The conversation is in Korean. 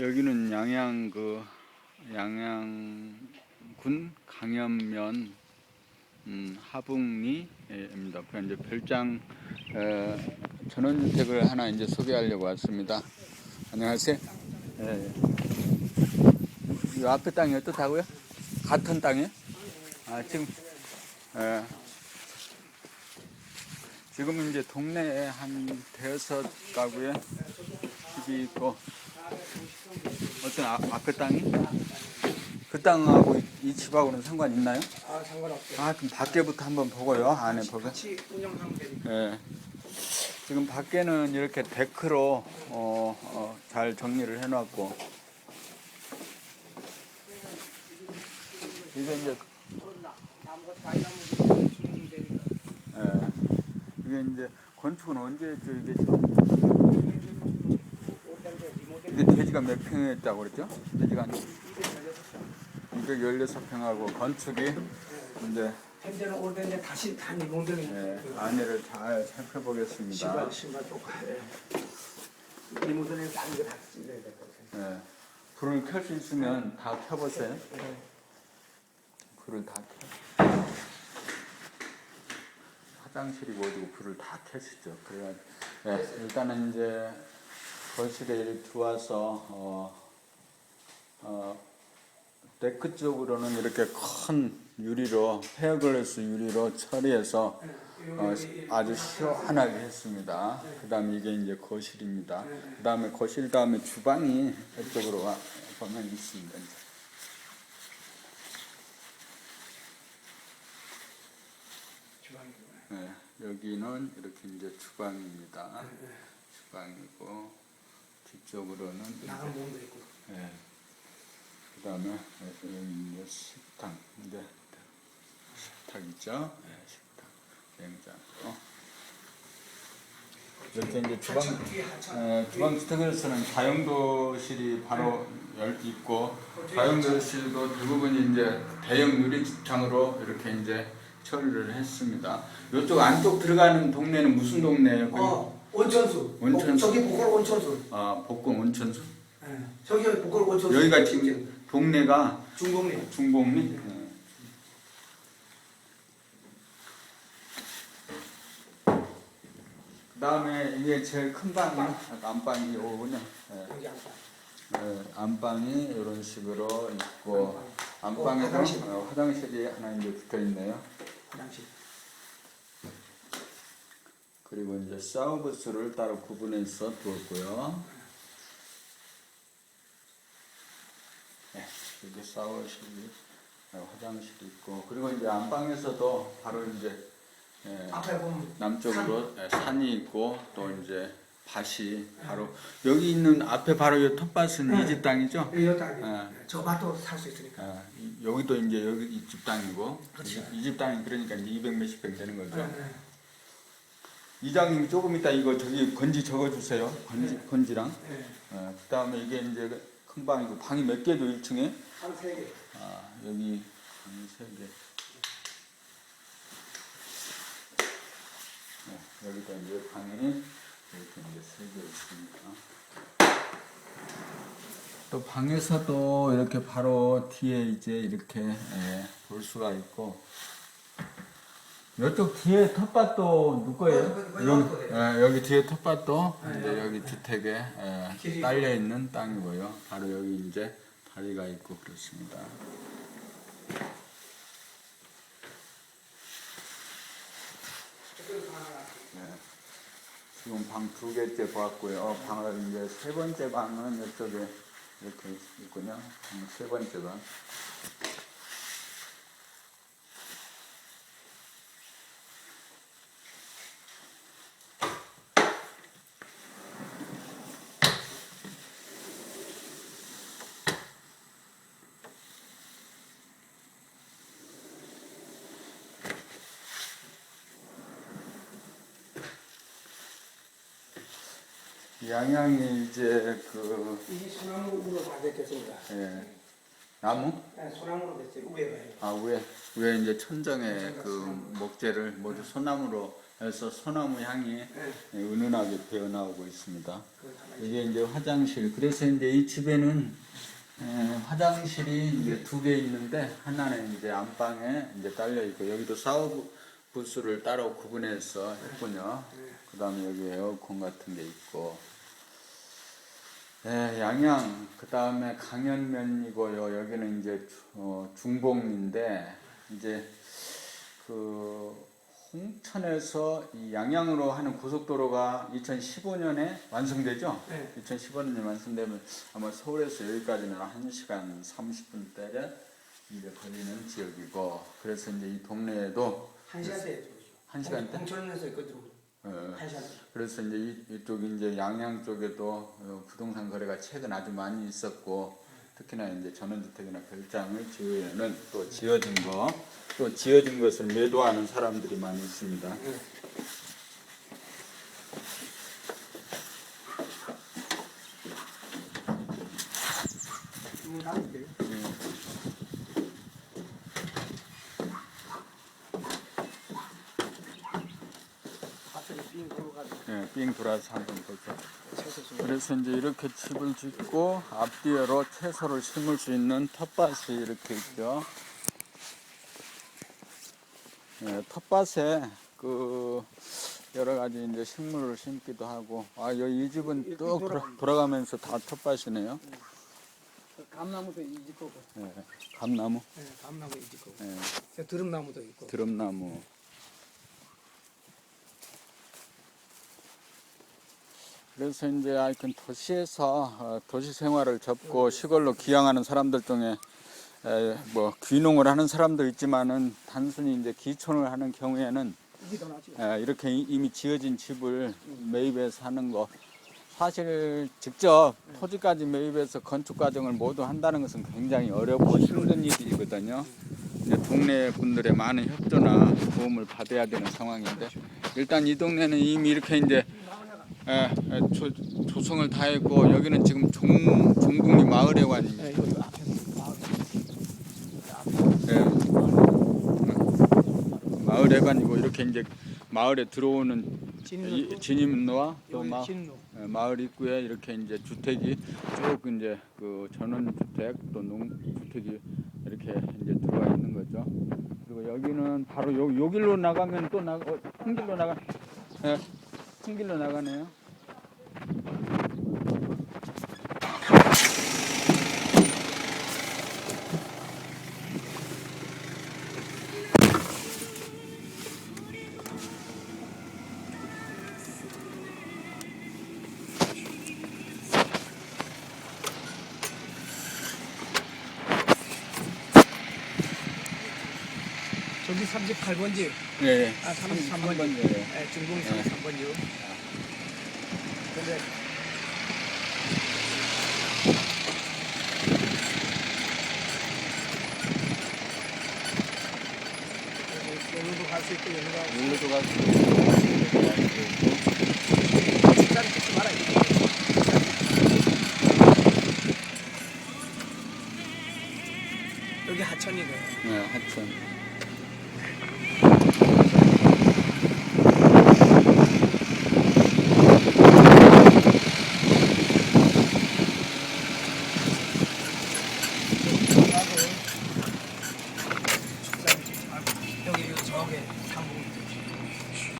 여기는 양양 그 양양군 강염면 음, 하북리입니다. 그 이제 별장 에, 전원주택을 하나 이제 소개하려고 왔습니다. 안녕하세요. 예, 예. 이 앞에 땅이 어떻다고요? 같은 땅이요? 아 지금 예. 지금 이제 동네에 한 대여섯 가구에 집이 있고 어떤 아, 앞에 땅이? 그 땅하고 이- 이 집하고는 상관 있나요? 아 상관없어요. 아, 그럼 밖에부터 한번 보고요. 안에 보고. 같이 운영하면 되니까. 예. 지금 밖에는 이렇게 데크로 어, 어, 잘 정리를 해놨고. 이게 이제. 예. 이게 이제 건축은 언제 했죠? 이게 리모델 이게 대지가 몇 평이었다고 그랬죠? 대지가 한 216평하고 건축이 이제 현재는 오래된데 다시 다 리모델이 예, 안에를 잘 살펴보겠습니다. 신발 신발 똑같아요. 리모델에 다른 거다 찔러야 될것 같아요. 예. 불을 켤 수 있으면 다 켜보세요. 네. 불을 다 켜. 화장실이고 어디고 불을 다 켜시죠. 그래야 예, 일단은 이제 거실에 이렇게 들어와서 어, 어, 데크 쪽으로는 이렇게 큰 유리로 페어글라스 유리로 처리해서 어, 시- 아주 시원하게 했습니다. 그 다음에 이게 이제 거실입니다. 그 다음에 거실 다음에 주방이 이쪽으로 와, 보면 있습니다. 네, 여기는 이렇게 이제 주방입니다. 주방이고 뒤쪽으로는 나간 몸도 있고. 네, 그다음에 여기 이제 식탁, 이제 식탁이죠. 네, 식탁, 냉장고. 이렇게 이제 주방 뒤에. 에, 주방 주택에서는 다용도실이 바로 열 있고 다용도실도 대부분 이제 대형 유리창으로 이렇게 이제 처리를 했습니다. 이쪽 안쪽 들어가는 동네는 무슨 동네예요? 어 온천수. 온천수. 복- 저기 보컬 온천수. 아 복근 온천수. 예. 저기 보컬 온천수. 여기가 지금 동네가 중동리. 중곡리. 예. 그다음에 이게 제일 큰 방이 안방이 오군요. 예. 여기 안방. 네, 안방이 이런 식으로 있고 안방. 안방에도 어, 화장실. 어, 화장실이 하나 이제 붙어 있네요. 화장실. 그리고 이제 샤워부스를 따로 구분해서 두었고요. 네, 샤워실이 네, 화장실이 있고 그리고 이제 안방에서도 바로 이제 예, 앞에 보면 남쪽으로 예, 산이 있고 또 이제 밭이 바로 여기 있는 앞에 바로 이 텃밭은 네. 이집 땅이죠? 여기 땅이. 예. 저 밭도 살 수 있으니까. 아, 이- 여기도 이제 여기 이 집 땅이고 그렇죠. 이집 땅이 그러니까 이제 200 몇십 평 되는 거죠. 예, 예. 이장님 조금 이따 이거 저기 건지 적어주세요. 건지 네. 건지랑. 예. 어, 그 다음에 이게 이제 큰 방이고 방이 몇 개죠 1층에? 한세 개. 아 여기 방이 세 개. 네, 여기도 이제 방이 이렇게 이제 세개 있습니다. 또 방에서도 이렇게 바로 뒤에 이제 이렇게 예, 볼 수가 있고 이쪽 뒤에 텃밭도 누 거예요? 어, 여기. 예, 여기 뒤에 텃밭도 네, 이제 네. 여기 주택에 예, 딸려 있는 땅이고요. 바로 여기 이제 다리가 있고 그렇습니다. 네. 지금 방 두 개째 보았고요. 방을 이제 세 번째 방은 이쪽에 이렇게 있군요. 방세 번째 방. 양양이 이제 그이 소나무로 다 됐겠습니다. 예, 나무 네, 소나무로 됐어요. 위에. 아 위에 위에 이제 천정에 그 목재를 모두 소나무로 해서 소나무 향이 네. 은은하게 배어나오고 있습니다. 이게 이제 화장실. 그래서 이제 이 집에는 에, 화장실이 이제 두 개 있는데 하나는 이제 안방에 이제 딸려 있고 여기도 사우 부스를 따로 구분해서 했군요. 그 다음에 여기 에어컨 같은 게 있고. 예, 양양 그 다음에 강현면이고요. 여기는 이제 주- 어, 중봉인데 이제 그 홍천에서 이 양양으로 하는 고속도로가 2015년에 완성되죠? 네. 2015년에 완성되면 아마 서울에서 여기까지는 1시간 30분대 이제 걸리는 지역이고 그래서 이제 이 동네에도 한 시간 대. 한 시간 대? 홍천에서 있거든. 어, 한 시간. 그래서 이제 이, 이쪽 이제 양양 쪽에도 어, 부동산 거래가 최근 아주 많이 있었고 특히나 이제 전원주택이나 별장을 지으는 또 지어진 거, 또 지어진 것을 매도하는 사람들이 많이 있습니다. 네. 이거 나는데. 갑자기 빙 돌아가지고 예, 삥 돌아서 한번 볼게요. 그래서 이제 이렇게 집을 짓고 앞뒤로 채소를 심을 수 있는 텃밭이 이렇게 있죠. 예, 텃밭에 그 여러 가지 이제 식물을 심기도 하고 아 여기 이 집은 또 돌아, 돌아가면서 다 텃밭이네요. 감나무도 이집 거고. 예, 감나무, 네, 감나무 이집 거고. 예, 저 드럼나무도 있고. 드럼나무. 그래서 이제 하여튼 도시에서 어, 도시 생활을 접고 시골로 기양하는 사람들 중에 에, 뭐 귀농을 하는 사람도 있지만은 단순히 이제 기촌을 하는 경우에는 이렇게 이- 이미 지어진 집을 매입해서 하는 거 사실 직접 토지까지 매입해서 건축 과정을 모두 한다는 것은 굉장히 어렵고 힘든 일이거든요. 동네 분들의 많은 협조나 도움을 받아야 되는 상황인데 일단 이 동네는 이미 이렇게 이제 에, 에, 조, 조성을 다 했고 여기는 지금 종, 종궁리 마을회관입니다. 네, 이거 앞에서 마을. 예. 마을회관이고 이렇게 이제 마을에 들어오는 이- 진입로와 또 마, 진로. 예, 마을 입구에 이렇게 이제 주택이 쭉 이제 그 전원 주택 또 농주택이 이렇게 이제 들어와 있는 거죠. 그리고 여기는 바로 요, 요 길로 나가면 또 나, 어, 큰 길로 나가, 예, 큰 길로 나가네요. 저기 38번지. 예, 예. 아, 예. 네. 아, 33번지. 33번지. 네, 중동 33번지. 근데 여기도 갈수 있고 여기도 갈수 있고 여기 하천이네. 네, 하천.